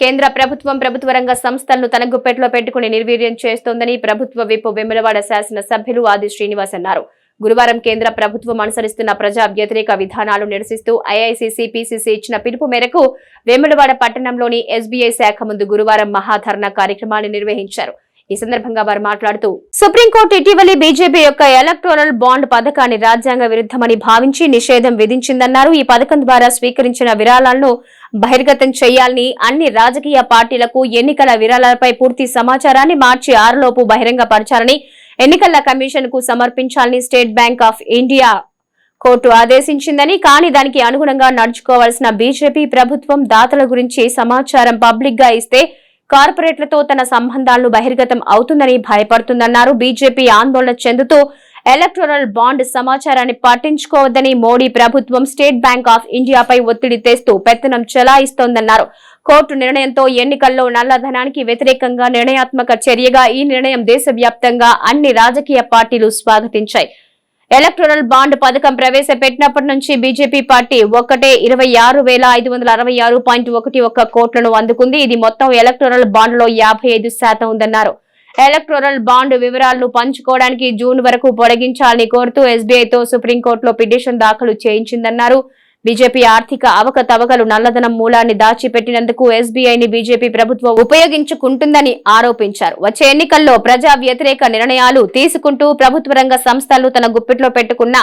కేంద్ర ప్రభుత్వం ప్రభుత్వ రంగ సంస్థలను తన గుప్పెట్లో పెట్టుకుని నిర్వీర్యం చేస్తోందని ప్రభుత్వ విప్ వెములవాడ శాసన సభ్యులు ఆది శ్రీనివాస్ అన్నారు. గురువారం కేంద్ర ప్రభుత్వం అనుసరిస్తున్న ప్రజా వ్యతిరేక విధానాలు నిరసిస్తూ ఐఐసిసి పిసిసి ఇచ్చిన పిలుపు మేరకు వేములవాడ పట్టణంలోని ఎస్బీఐ శాఖ ముందు గురువారం మహాధర్నా కార్యక్రమాన్ని నిర్వహించారు. ఈ సందర్భంగా వారు మాట్లాడుతూ సుప్రీంకోర్టు ఇటీవలి బీజేపీ యొక్క ఎలక్టోరల్ బాండ్ పథకాన్ని రాజ్యాంగ విరుద్ధమని భావించి నిషేధం విధించిందన్నారు. ఈ పథకం ద్వారా స్వీకరించిన విరాళాలను బహిర్గతం చేయాలని అన్ని రాజకీయ పార్టీలకు ఎన్నికల విరాళాలపై పూర్తి సమాచారాన్ని మార్చి ఆరులోపు బహిరంగపరచాలని ఎన్నికల కమిషన్కు సమర్పించాలని State Bank of India court ఆదేశించిందని కానీ దానికి అనుగుణంగా నడుచుకోవాల్సిన బీజేపీ ప్రభుత్వం దాతల గురించి సమాచారం పబ్లిక్గా ఇస్తే కార్పొరేట్లతో తన సంబంధాలను బహిర్గతం అవుతుందని భయపడుతుందన్నారు. బీజేపీ ఆందోళన చెందుతూ ఎలక్టోరల్ బాండ్ సమాచారాన్ని పట్టించుకోవద్దని మోడీ ప్రభుత్వం స్టేట్ బ్యాంక్ ఆఫ్ ఇండియాపై ఒత్తిడి తెస్తూ పెత్తనం చెలాయిస్తోందన్నారు. కోర్టు నిర్ణయంతో ఎన్నికల్లో నల్లధనానికి వ్యతిరేకంగా నిర్ణయాత్మక చర్యగా ఈ నిర్ణయం దేశవ్యాప్తంగా అన్ని రాజకీయ పార్టీలు స్వాగతించాయి. ఎలక్టోరల్ బాండ్ పథకం ప్రవేశపెట్టినప్పటి నుంచి బీజేపీ పార్టీ ఒక్కటే ఇరవై ఆరు వేల ఐదు వందల అరవై ఆరు పాయింట్ ఒకటి ఒక్క కోట్లను అందుకుంది. ఇది మొత్తం ఎలక్టోరల్ బాండ్లో యాభై ఐదు శాతం ఉందన్నారు. ఎలక్టోరల్ బాండ్ వివరాలను పంచుకోవడానికి జూన్ వరకు పొడిగించాలని కోరుతూ ఎస్బీఐతో సుప్రీంకోర్టులో పిటిషన్ దాఖలు చేయించిందన్నారు. బీజేపీ ఆర్థిక అవకతవకలు నల్లధనం మూలాన్ని దాచిపెట్టినందుకు ఎస్బీఐని బీజేపీ ప్రభుత్వం ఉపయోగించుకుంటుందని ఆరోపించారు. వచ్చే ఎన్నికల్లో ప్రజా వ్యతిరేక నిర్ణయాలు తీసుకుంటూ ప్రభుత్వ రంగ సంస్థలు తన గుప్పిట్లో పెట్టుకున్న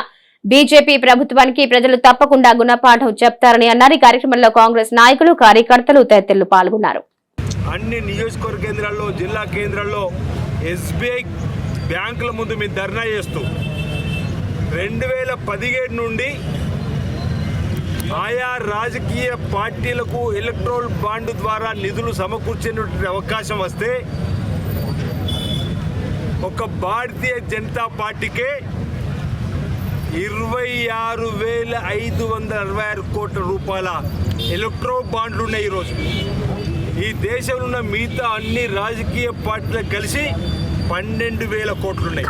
బీజేపీ ప్రభుత్వానికి ప్రజలు తప్పకుండా గుణపాఠం చెప్తారని అన్నారు. ఈ కార్యక్రమంలో కాంగ్రెస్ నాయకులు కార్యకర్తలు తదితరులు పాల్గొన్నారు. అన్ని నియోజకవర్గ కేంద్రాల్లో జిల్లా కేంద్రాల్లో ఎస్బీఐ బ్యాంకుల ముందు మేము ధర్నా చేస్తూ రెండు వేల పదిహేడు నుండి ఆయా రాజకీయ పార్టీలకు ఎలక్ట్రోల్ బాండ్ ద్వారా నిధులు సమకూర్చేటువంటి అవకాశం వస్తే ఒక భారతీయ జనతా పార్టీకే ఇరవై ఆరు వేల ఐదు వందల అరవై ఆరు కోట్ల రూపాయల ఎలక్ట్రో బాండ్లు ఉన్నాయి ఈరోజు ఈ దేశంలో ఉన్న మిగతా అన్ని రాజకీయ పార్టీలకు కలిసి పన్నెండు వేల కోట్లున్నాయి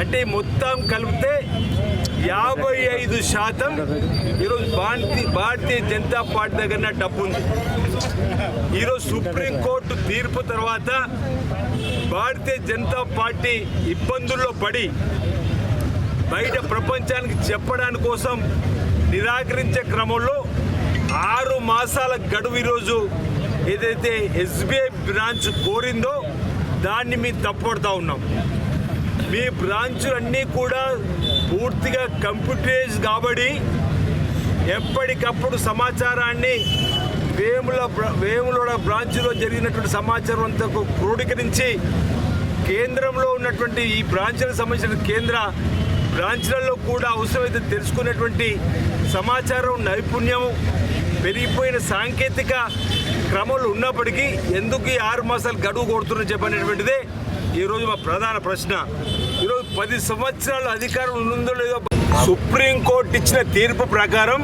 అంటే మొత్తం కలిపితే యాభై ఐదు శాతం ఈరోజు భారతీయ భారతీయ జనతా పార్టీ దగ్గర డబ్బు ఉంది ఈరోజు సుప్రీంకోర్టు తీర్పు తర్వాత భారతీయ జనతా పార్టీ ఇబ్బందుల్లో పడి బయట ప్రపంచానికి చెప్పడానికి కోసం నిరాకరించే క్రమంలో ఆరు మాసాల గడువు ఈరోజు ఏదైతే ఎస్బీఐ బ్రాంచ్ కోరిందో దాన్ని మేము తప్పడుతూ ఉన్నాం. మీ బ్రాంచులు అన్నీ కూడా పూర్తిగా కంప్యూటరైజ్ కాబట్టి ఎప్పటికప్పుడు సమాచారాన్ని వేముల బ్ర- వేములవాడ బ్రాంచ్లో జరిగినటువంటి సమాచారం అంతా క్రోడీకరించి కేంద్రంలో ఉన్నటువంటి ఈ బ్రాంచ్లకు సంబంధించిన కేంద్ర బ్రాంచ్లలో కూడా అవసరమైతే తెలుసుకునేటువంటి సమాచారం నైపుణ్యం పెరిగిపోయిన సాంకేతిక క్రమంలో ఉన్నప్పటికీ ఎందుకు ఈ ఆరు మాసాలు గడువు కొడుతున్న చెప్పనేటువంటిదే ఈరోజు మా ప్రధాన ప్రశ్న. ఈరోజు పది సంవత్సరాలు అధికారం ఉందో లేదో సుప్రీంకోర్టు ఇచ్చిన తీర్పు ప్రకారం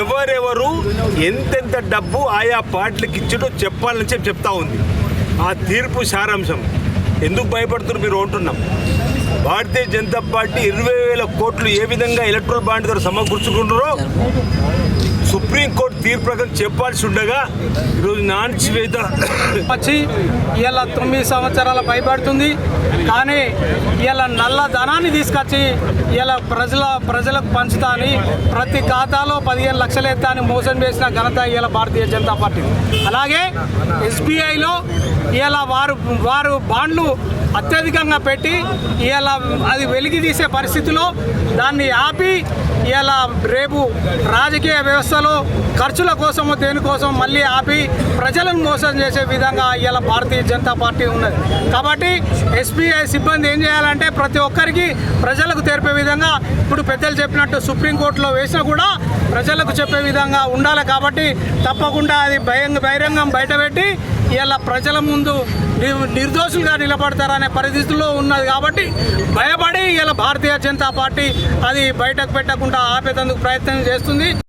ఎవరెవరు ఎంతెంత డబ్బు ఆయా పార్టీలకు ఇచ్చాడో చెప్పాలని చెప్పి చెప్తా ఉంది. ఆ తీర్పు సారాంశం. ఎందుకు భయపడుతున్నారు మీరు అంటున్నాం. భారతీయ జనతా పార్టీ ఇరవై వేల కోట్లు ఏ విధంగా ఎలక్ట్రల్ బాండ్ ద్వారా సమకూర్చుకుంటారో సుప్రీంకోర్టు తీర్పు ప్రకారం చెప్పాల్సి ఉండగా ఈరోజు నాణ్యత వచ్చి ఇలా తొమ్మిది సంవత్సరాల పైబడుతుంది కానీ ఇలా నల్ల ధనాన్ని తీసుకొచ్చి ఇలా ప్రజల ప్రజలకు పంచుతా అని ప్రతి ఖాతాలో పదిహేను లక్షలు ఎత్తా అని మోసం చేసిన ఘనత ఇలా భారతీయ జనతా పార్టీ అలాగే ఎస్బీఐలో ఇలా వారు వారు బాండ్లు అత్యధికంగా పెట్టి ఇలా అది వెలికి తీసే పరిస్థితిలో దాన్ని ఆపి ఇలా రేపు రాజకీయ వ్యవస్థలో ఖర్చుల కోసము దేనికోసం మళ్ళీ ఆపి ప్రజలను మోసం చేసే విధంగా ఇలా భారతీయ జనతా పార్టీ ఉన్నది. కాబట్టి ఎస్బీఐ సిబ్బంది ఏం చేయాలంటే ప్రతి ఒక్కరికి ప్రజలకు తెరిపే విధంగా ఇప్పుడు పెద్దలు చెప్పినట్టు సుప్రీంకోర్టులో వేసినా కూడా ప్రజలకు చెప్పే విధంగా ఉండాలి కాబట్టి తప్పకుండా అది భయం బహిరంగం బయటపెట్టి ఇలా ప్రజల ముందు నిర్దోషులుగా నిలబడతారనే పరిస్థితుల్లో ఉన్నది కాబట్టి భయపడి ఇలా భారతీయ జనతా పార్టీ అది బయటకు పెట్టకుండా ఆపేటందుకు ప్రయత్నం చేస్తుంది.